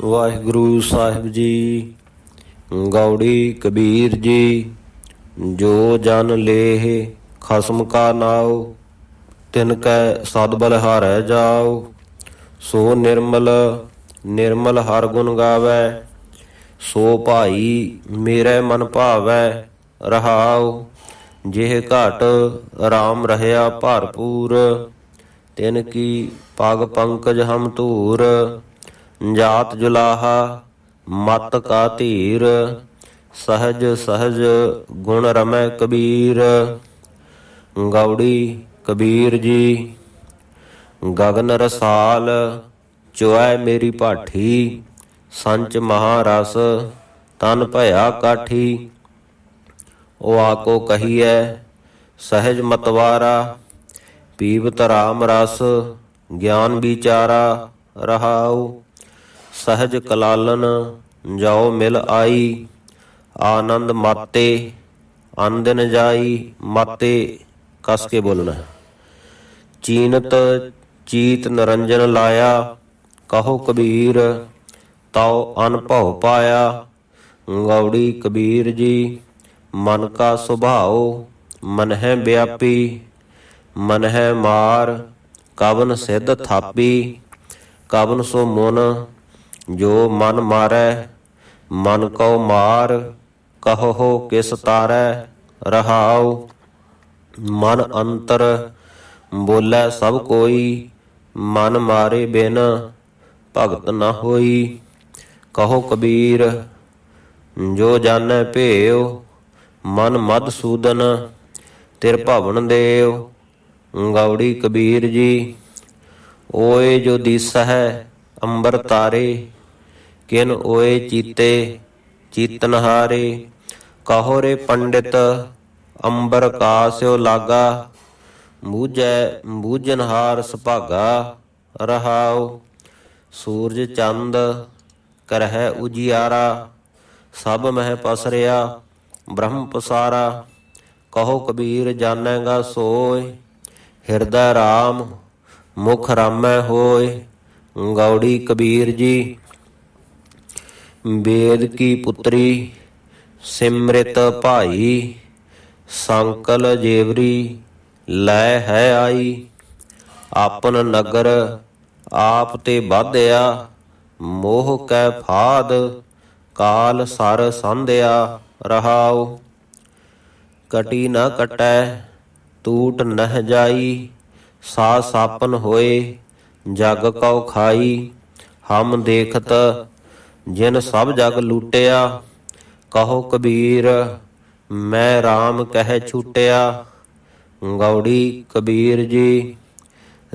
ਵਾਹਿਗੁਰੂ ਸਾਹਿਬ ਜੀ, ਗੌੜੀ ਕਬੀਰ ਜੀ, ਜੋ ਜਨ ਲੇਹ ਖਸਮ ਕਾ ਨਾਉ, ਤਿਨ ਕੈ ਸਦ ਬਲਿਹਾਰੈ ਜਾਉ, ਸੋ ਨਿਰਮਲ ਨਿਰਮਲ ਹਰ ਗੁਣ ਗਾਵੈ, ਸੋ ਭਾਈ ਮੇਰੇ ਮਨ ਭਾਵੈ ਰਹਾਉ, ਜਿਹ ਘਟ RAM ਰਹਿਆ ਭਰਪੂਰ, ਤਿਨ ਕੀ ਪਗ ਪੰਕਜ ਹਮ ਧੂਰ ਜਾਤ ਜੁਲਾਹਾ, ਮਤ ਕਾ ਧੀਰ, ਸਹਜ ਸਹਜ ਗੁਣ ਰਮੈ ਕਬੀਰ। ਗੌੜੀ ਕਬੀਰ ਜੀ, ਗਗਨ ਰਸਾਲ, ਚੁਐ ਮੇਰੀ ਭਾਠੀ, ਸੰਚ ਮਹਾਰਸ, ਤਨ ਭਇਆ ਕਾਠੀ। ਉਹ ਆਕੋ ਕਹੀਐ, ਸਹਿਜ ਮਤਵਾਰਾ ਪੀਵਤ ਰਾਮ ਰਸ, ਗਿਆਨ ਵਿਚਾਰਾ ਰਹਾਉ। ਸਹਜ ਕਲਾਲਨ ਜਾਓ ਮਿਲ ਆਈ, ਆਨੰਦ ਮਾਤੇ ਅੰਦਨ ਜਾਈ ਮਾਤੇ, ਕਸ ਕੇ ਬੋਲਣਾ ਹੈ। ਚੀਨਤ ਚੀਤ ਨਰੰਜਨ ਲਾਇਆ, ਕਹੋ ਕਬੀਰ, ਤਉ ਅਨਭਉ ਪਾਇਆ। ਗੌੜੀ ਕਬੀਰ ਜੀ, ਮਨ ਕਾ ਸੁਭਾਉ, ਮਨ ਹੈ ਵਿਆਪੀ ਮਨ ਹੈ ਮਾਰ, ਕਵਨ ਸਿੱਧ ਥਾਪੀ, ਕਵਨ ਸੋ ਮਨ ਜੋ ਮਨ ਮਾਰੈ, ਮਨ ਕਉ ਮਾਰ ਕਹੋ ਕਿਸ ਤਾਰੈ, ਰਹਾਉ। ਮਨ ਅੰਤਰ ਬੋਲੇ ਸਭ ਕੋਈ, ਮਨ ਮਾਰੇ ਬਿਨ ਭਗਤ ਨਾ ਹੋਈ। ਕਹੋ ਕਬੀਰ, ਜੋ ਜਾਣੈ ਭੇਉ, ਮਨ ਮਦ ਸੂਦਨ, ਤਿਰ ਭਵਨ ਦੇਵ ਗੌੜੀ ਕਬੀਰ ਜੀ, ਓਏ ਜੋ ਦਿਸ ਹੈ ਅੰਬਰ ਤਾਰੇ, ਕਿਨ ਓਏ ਚੀਤੇ ਚੀਤਨਹਾਰੇ ਕਹੋ ਰੇ ਪੰਡਿਤ, ਅੰਬਰ ਕਾਸਿਓ ਲਾਗਾ, ਮੂਝੈ, ਮੂਝਨਹਾਰ ਸੁਭਾਗਾ, ਰਹਾਉ, ਸੂਰਜ ਚੰਦ ਕਰਹਿ ਉਜਿਆਰਾ, ਸਭ ਮਹਿ ਪਸਰਿਆ, ਬ੍ਰਹਮ ਪਸਾਰਾ, ਕਹੋ ਕਬੀਰ ਜਾਣੇਗਾ ਸੋਏ, ਹਿਰਦੈ RAM ਮੁਖ ਰਾਮੈ ਹੋਏ। ਗੌੜੀ ਕਬੀਰ ਜੀ ਵੇਦ ਕੀ ਪੁੱਤਰੀ, ਸਿਮਰਿਤ ਭਾਈ, ਸੰਕਲ ਜੇਵਰੀ, ਲੈ ਹੈ ਆਈ, ਆਪਨ ਨਗਰ ਆਪ ਤੇ ਬਾਧਿਆ ਮੋਹ ਕੈ ਫਾਦ, ਕਾਲ ਸਰ ਸੰਧਿਆ ਰਹਾਉ। ਕਟੀ ਨਾ ਕਟੈ ਟੂਟ ਨਹਿ ਜਾਈ ਸਾ ਸਾਪਨ ਹੋਏ ਜਗ ਕਉ ਖਾਈ, ਹਮ ਦੇਖਤ, ਜਿਨ ਸਭ ਜਗ ਲੂਟਿਆ, ਕਹੋ ਕਬੀਰ, ਮੈਂ RAM ਕਹਿ ਛੂਟਿਆ। ਗੌੜੀ ਕਬੀਰ ਜੀ,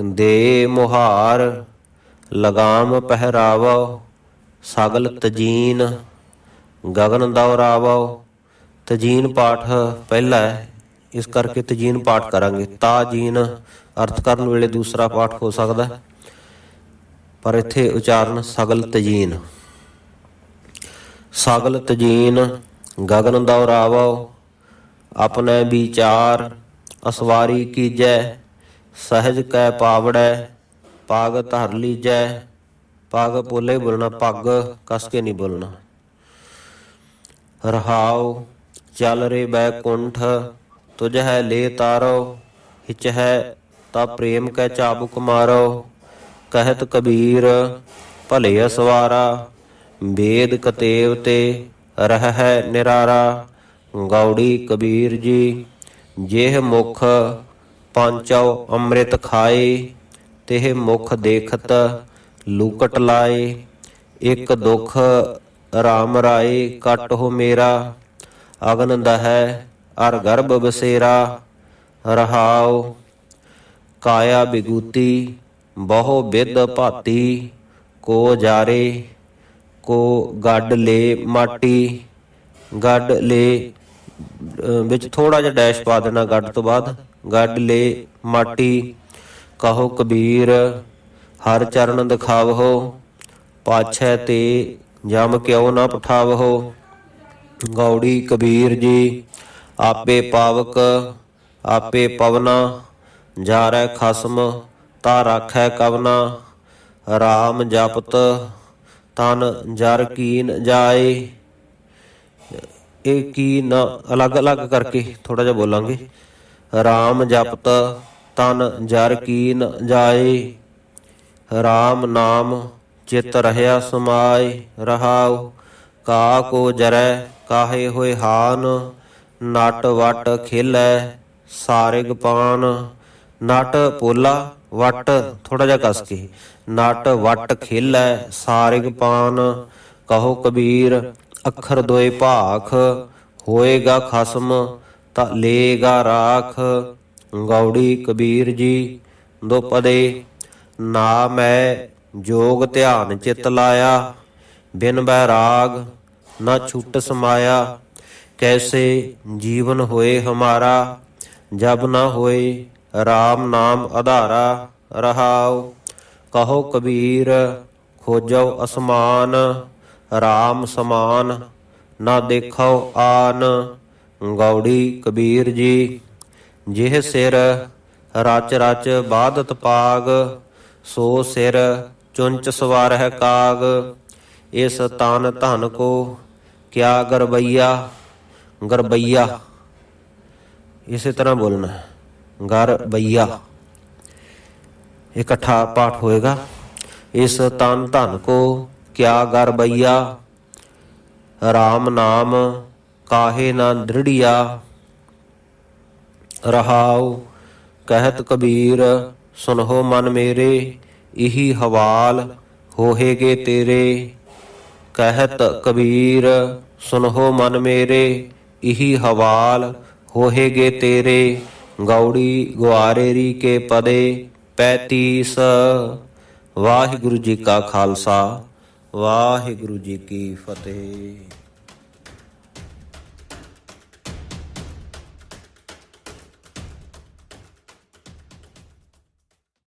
ਦੇ ਮੁਹਾਰ, ਲਗਾਮ ਪਹਿਰਾਵੋ ਸਗਲ ਤਜੀਨ ਗਗਨ ਦੌਰਾਵੋ। ਤਜੀਨ ਪਾਠ ਪਹਿਲਾ ਹੈ, ਇਸ ਕਰਕੇ ਤਜੀਨ ਪਾਠ ਕਰਾਂਗੇ। ਤਾਜੀਨ ਅਰਥ ਕਰਨ ਵੇਲੇ ਦੂਸਰਾ ਪਾਠ ਹੋ ਸਕਦਾ ਹੈ। ਪਰ ਇੱਥੇ ਉਚਾਰਨ ਸਗਲ ਤਜੀਨ। ਸਗਲ ਤਜੀਨ, ਗਗਨ ਦੌਰਾਵੋ, ਆਪਣੇ ਵਿਚਾਰ, ਅਸਵਾਰੀ ਕੀਜੈ, ਸਹਿਜ ਕੈ ਪਾਵੜੈ, ਪਾਗ ਧਰ ਲੀਜੈ, ਪਗ ਪੋਲੇ ਬੋਲਣਾ, ਪੱਗ ਕਸ ਕੇ ਨਹੀਂ ਬੋਲਣਾ। ਰਹਾਉ, ਚਲ ਰੇ ਬੈਕੁੰਠ ਤੁਝ ਹੈ ਲੈ ਤਾਰੋ, ਹਿਚ ਹੈ ਤਾ ਪ੍ਰੇਮ ਕੈ ਚਾਬੁਕ ਮਾਰੋ। ਕਹਿਤ ਕਬੀਰ, ਭਲੇ ਅਸਵਾਰਾ ਵੇਦ ਕਤੇਵ ਤੇ ਰਹਿ ਹੈ ਨਿਰਾਰਾ, ਗੌੜੀ ਕਬੀਰ ਜੀ, ਜਿਹ ਮੁਖ ਪੰਚਉ ਅੰਮ੍ਰਿਤ ਖਾਏ, ਤਿਹ ਮੁਖ ਦੇਖਤ ਲੂਕਟ ਲਾਏ, ਇੱਕ ਦੁਖ ਰਾਮ ਰਾਏ ਕਟ ਹੋ ਮੇਰਾ, ਅਗਨ ਦਹੈ ਅਰ ਗਰਭ ਬਸੇਰਾ, ਰਹਾਉ ਕਾਇਆ ਬਿਗੂਤੀ ਬਹੁ ਵਿਦ ਭਾਤੀ, ਕੋ ਜਾਰੇ, ਕੋ ਗੱਡ ਲੇ ਮਾਟੀ, ਗੱਡ ਲੇ ਵਿੱਚ ਥੋੜਾ ਜਿਹਾ ਡੈਸ਼ ਪਾ ਦੇਣਾ ਗੱਡ ਤੋਂ ਬਾਅਦ, ਗੱਡ ਲੇ ਮਾਟੀ, ਕਹੋ ਕਬੀਰ, ਹਰ ਚਰਨ ਦਿਖਾਵਹੋ, ਪਾਛੈ ਤੇ ਜਮ ਕਿਉ ਨਾ ਪਠਾਵਹੋ। ਗੌੜੀ ਕਬੀਰ ਜੀ, ਆਪੇ ਪਾਵਕ, ਆਪੇ ਪਵਨਾ, ਜਾਰੈ ਖਸਮ ਤਾ ਰਾਖੈ ਕਵਨਾ RAM ਜਪਤ, ਤਨ ਜਰ ਕੀਨ ਜਾਏ। ਇਹ ਕੀ ਨਾ ਅਲੱਗ-ਅਲੱਗ ਕਰਕੇ ਥੋੜਾ ਜਿਹਾ ਬੋਲਾਂਗੇ। RAM ਜਪਤ, ਤਨ ਜਰ ਕੀਨ ਜਾਏ। RAM ਨਾਮ ਚਿਤ ਰਹਿਆ ਸਮਾਏ, ਰਹਾਉ। ਕਾ ਕੋ ਜਰੈ, ਕਾਹੇ ਹੋਏ ਹਾਨ। ਨਟ ਵਟ ਖੇਲੈ, ਸਾਰਿਗ ਪਾਨ। ਨਟ ਪੋਲਾ ਵਟ ਥੋੜਾ ਜਿਹਾ ਕਸ ਕੇ। ਨਟ, ਵਟ ਖੇਲੈ ਸਾਰਿਗ ਪਾਨ, ਕਹੋ ਕਬੀਰ, ਅੱਖਰ ਦੋਏ ਭਾਖ, ਹੋਏਗਾ ਖਸਮ, ਤਾਂ ਲੇਗਾ ਰਾਖ। ਗੌੜੀ ਕਬੀਰ ਜੀ, ਦੋ ਪਦੇ ਨਾ ਮੈਂ ਜੋਗ ਧਿਆਨ ਚਿਤ ਲਾਇਆ, ਬਿਨ ਬੈਰਾਗ ਨਾ ਛੁੱਟ ਸਮਾਇਆ। ਕੈਸੇ ਜੀਵਨ ਹੋਏ ਹਮਾਰਾ, ਜਬ ਨਾ ਹੋਏ RAM ਨਾਮ ਆਧਾਰਾ ਰਹਾਉ। ਕਹੋ ਕਬੀਰ, ਖੋਜੋ ਅਸਮਾਨ। RAM ਸਮਾਨ, ਨਾ ਦੇਖੋ ਆਨ। ਗੌੜੀ ਕਬੀਰ ਜੀ, ਜਿਹ ਸਿਰ ਰਚ ਰਚ ਬਾਦਤ ਪਾਗ, ਸੋ ਸਿਰ ਚੁੰਚ ਸਵਾਰ ਹੈ ਕਾਗ। ਇਸ ਤਨ ਧਨ ਕੋ ਕਿਆ ਗਰਬਈਆ ਗਰਬਈਆ। ਇਸੇ ਤਰ੍ਹਾਂ ਬੋਲਣਾ ਹੈ। ਗਰ ਬਈਆ। ਇਕੱਠਾ ਪਾਠ ਹੋਏਗਾ। ਇਸ ਤਨ ਧਨ ਕੋ ਕਿਆ ਗਰ ਬਈਆ? RAM ਨਾਮ ਕਾਹੇ ਨਾ ਦ੍ਰਿੜੀਆ? ਰਹਾਉ ਕਹਿਤ ਕਬੀਰ, ਸੁਨਹੁ ਮਨ ਮੇਰੇ, ਇਹੀ ਹਵਾਲ ਹੋਹੇਗੇ ਤੇਰੇ। ਕਹਿਤ ਕਬੀਰ, ਸੁਨਹੁ ਮਨ ਮੇਰੇ, ਇਹੀ ਹਵਾਲ ਹੋਹੇਗੇ ਤੇਰੇ। ਗੌੜੀ ਗੁਆਰੇਰੀ ਕੇ ਪਦੇ ਪੈਤੀਸ। ਵਾਹਿਗੁਰੂ ਜੀ ਕਾ ਖਾਲਸਾ ਵਾਹਿਗੁਰੂ ਜੀ ਕੀ ਫਤਿਹ।